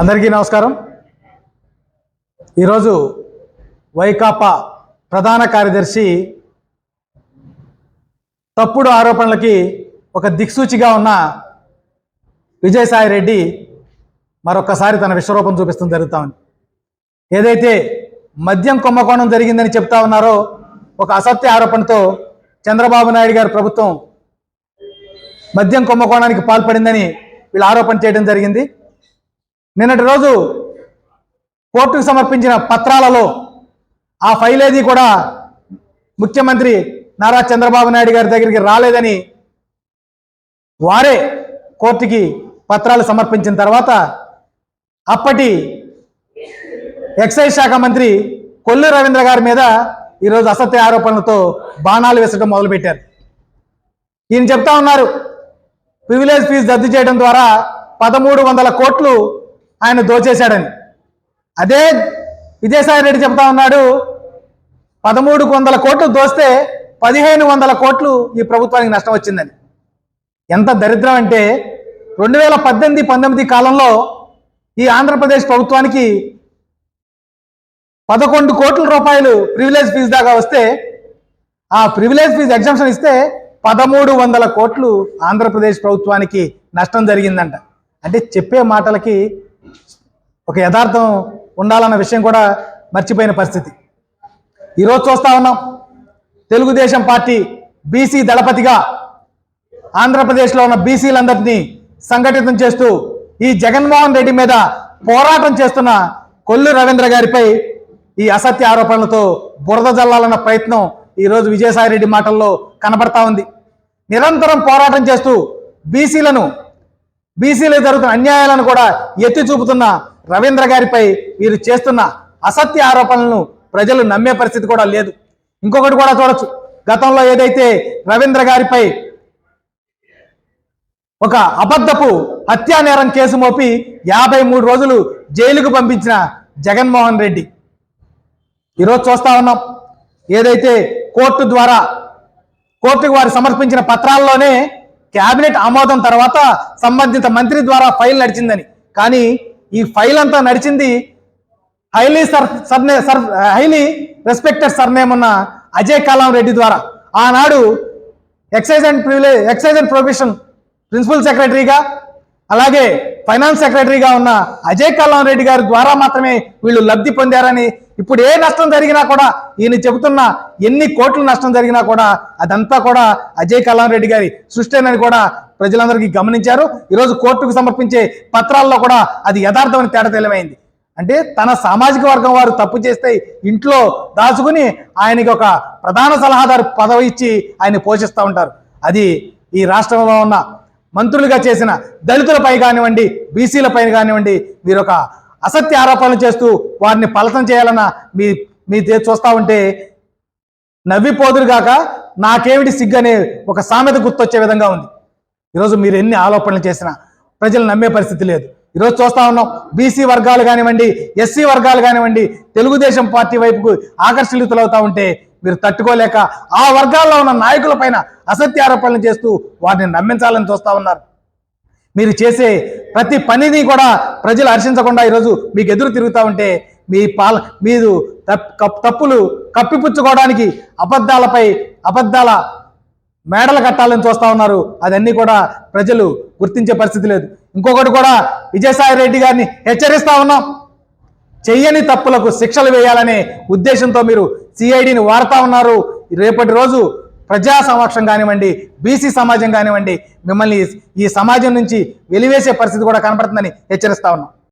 అందరికీ నమస్కారం. ఈరోజు వైకాపా ప్రధాన కార్యదర్శి తప్పుడు ఆరోపణలకి ఒక దిక్సూచిగా ఉన్న విజయసాయి రెడ్డి తన విశ్వరూపం చూపిస్తుంది జరుగుతా ఉంది. ఏదైతే మద్యం కుంభకోణం జరిగిందని చెప్తా ఉన్నారో ఒక అసత్య ఆరోపణతో చంద్రబాబు నాయుడు గారి ప్రభుత్వం మద్యం కుంభకోణానికి పాల్పడిందని వీళ్ళు ఆరోపణ చేయడం జరిగింది. నిన్నటి రోజు కోర్టుకు సమర్పించిన పత్రాలలో ఆ ఫైల్ ఏది కూడా ముఖ్యమంత్రి నారా చంద్రబాబు నాయుడు గారి దగ్గరికి రాలేదని వారే కోర్టుకి పత్రాలు సమర్పించిన తర్వాత అప్పటి ఎక్సైజ్ శాఖ మంత్రి కొల్లు రవీంద్ర గారి మీద ఈరోజు అసత్య ఆరోపణలతో బాణాలు వేసడం మొదలుపెట్టారు. ఈయన చెప్తా ఉన్నారు ప్రివిలేజ్ ఫీజు రద్దు చేయడం ద్వారా పదమూడు వందల కోట్లు ఆయన దోచేశాడని. అదే విజయసాయి రెడ్డి చెప్తా ఉన్నాడు పదమూడు వందల కోట్లు దోస్తే పదిహేను వందల కోట్లు ఈ ప్రభుత్వానికి నష్టం వచ్చిందని. ఎంత దరిద్రం అంటే రెండు వేల పద్దెనిమిది పంతొమ్మిది కాలంలో ఈ ఆంధ్రప్రదేశ్ ప్రభుత్వానికి పదకొండు కోట్ల రూపాయలు ప్రివిలేజ్ ఫీజు దాకా వస్తే ఆ ప్రివిలేజ్ ఫీజు ఎగ్జామ్షన్ ఇస్తే పదమూడు వందల కోట్లు ఆంధ్రప్రదేశ్ ప్రభుత్వానికి నష్టం జరిగిందంట. అంటే చెప్పే మాటలకి ఒక యథార్థం ఉండాలన్న విషయం కూడా మర్చిపోయిన పరిస్థితి. ఈరోజు చూస్తా ఉన్నాం తెలుగుదేశం పార్టీ బీసీ దళపతిగా ఆంధ్రప్రదేశ్లో ఉన్న బీసీలందరినీ సంఘటితం చేస్తూ ఈ జగన్మోహన్ రెడ్డి మీద పోరాటం చేస్తున్న కొల్లు రవీంద్ర గారిపై ఈ అసత్య ఆరోపణలతో బురద జల్లాలన్న ప్రయత్నం ఈరోజు విజయసాయి రెడ్డి మాటల్లో కనబడతా ఉంది. నిరంతరం పోరాటం చేస్తూ బీసీలను బీసీలకు జరుగుతున్న అన్యాయాలను కూడా ఎత్తి చూపుతున్న రవీంద్ర గారిపై వీరు చేస్తున్న అసత్య ఆరోపణలను ప్రజలు నమ్మే పరిస్థితి కూడా లేదు. ఇంకొకటి కూడా చూడొచ్చు. గతంలో ఏదైతే రవీంద్ర గారిపై ఒక అబద్ధపు హత్యా నేరం కేసు మోపి యాభై మూడు రోజులు జైలుకు పంపించిన జగన్మోహన్ రెడ్డి. ఈరోజు చూస్తా ఉన్నాం. ఏదైతే కోర్టు ద్వారా కోర్టుకు వారు సమర్పించిన పత్రాల్లోనే కేబినెట్ ఆమోదం తర్వాత సంబంధిత మంత్రి ద్వారా ఫైల్ నడిచిందని. కానీ ఈ ఫైల్ అంతా నడిచింది హైలీ సర్ సర్నే సర్ హైలీ రెస్పెక్టెడ్ సర్నేమ్ ఉన్న అజయ్ కలాం రెడ్డి ద్వారా. ఆనాడు excise and privilege excise and profession principal సెక్రటరీగా అలాగే ఫైనాన్స్ సెక్రటరీగా ఉన్న అజయ్ కలాం రెడ్డి గారి ద్వారా మాత్రమే వీళ్ళు లబ్ధి పొందారని ఇప్పుడు ఏ నష్టం జరిగినా కూడా ఈయన చెబుతున్న ఎన్ని కోట్లు నష్టం జరిగినా కూడా అదంతా కూడా అజయ్ కలాం రెడ్డి గారి సృష్టినని కూడా ప్రజలందరికీ గమనించారు. ఈరోజు కోర్టుకు సమర్పించే పత్రాల్లో కూడా అది యథార్థమని తేడా తెలివైంది అంటే తన సామాజిక వర్గం వారు తప్పు చేస్తే ఇంట్లో దాచుకుని ఆయనకి ఒక ప్రధాన సలహాదారు పదవి ఇచ్చి ఆయన పోషిస్తూ ఉంటారు. అది ఈ రాష్ట్రంలో ఉన్న మంత్రులుగా చేసిన దళితులపై కానివ్వండి బీసీలపై కానివ్వండి మీరు ఒక అసత్య ఆరోపణలు చేస్తూ వారిని పలసం చేయాలన్న మీ మీ చూస్తూ చూస్తా ఉంటే నవ్విపోదురుగాక నాకేమిటి సిగ్గనే ఒక సామెత గుర్తొచ్చే విధంగా ఉంది. ఈరోజు మీరు ఎన్ని ఆరోపణలు చేసినా ప్రజలు నమ్మే పరిస్థితి లేదు. ఈరోజు చూస్తా ఉన్నాం బీసీ వర్గాలు కానివ్వండి ఎస్సీ వర్గాలు కానివ్వండి తెలుగుదేశం పార్టీ వైపుకు ఆకర్షితులవుతా ఉంటే మీరు తట్టుకోలేక ఆ వర్గాల్లో ఉన్న నాయకుల పైన అసత్య ఆరోపణలు చేస్తూ వారిని నమ్మించాలని చూస్తా ఉన్నారు. మీరు చేసే ప్రతి పనిని కూడా ప్రజలు హర్షించకుండా ఈరోజు మీకు ఎదురు తిరుగుతూ ఉంటే మీ పాల మీరు తప్పులు కప్పిపుచ్చుకోవడానికి అబద్ధాలపై అబద్ధాల మేడలు కట్టాలని చూస్తా ఉన్నారు. అదన్నీ కూడా ప్రజలు గుర్తించే పరిస్థితి లేదు. ఇంకొకటి కూడా విజయసాయి రెడ్డి గారిని హెచ్చరిస్తా ఉన్నాం. చెయ్యని తప్పులకు శిక్షలు వేయాలనే ఉద్దేశంతో మీరు సిఐడిని వాడుతా ఉన్నారు. రేపటి రోజు ప్రజా సమక్షం కానివ్వండి బీసీ సమాజం కానివ్వండి మిమ్మల్ని ఈ సమాజం నుంచి వెలివేసే పరిస్థితి కూడా కనపడుతుందని హెచ్చరిస్తా ఉన్నాం.